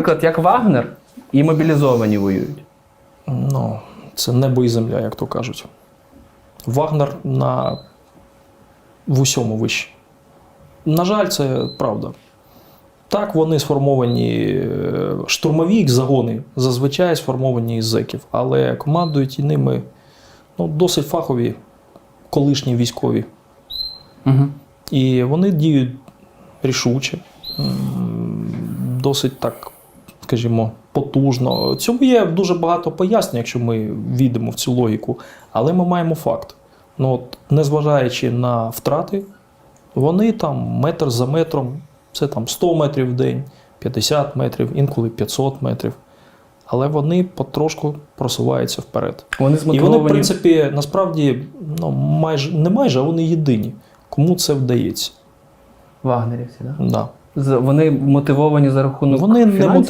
Наприклад, як Вагнер і мобілізовані воюють. Ну, це небо і земля, як то кажуть. Вагнер на в усьому вище. На жаль, це правда. Так, вони сформовані, е, штурмові загони зазвичай сформовані із зеків, але командують і ними ну, досить фахові колишні військові. Угу. І вони діють рішуче, досить так, скажімо, потужно. Цьому є дуже багато пояснень, якщо ми війдемо в цю логіку, але ми маємо факт. Ну, от, незважаючи на втрати, вони там метр за метром, це там 100 метрів в день, 50 метрів, інколи 500 метрів. Але вони потрошку просуваються вперед. Вони І вони, в принципі, насправді, ну, майже не майже, а вони єдині. Кому це вдається? Вагнерівці, да? Да. Вони мотивовані за рахунок Вони не фінансів?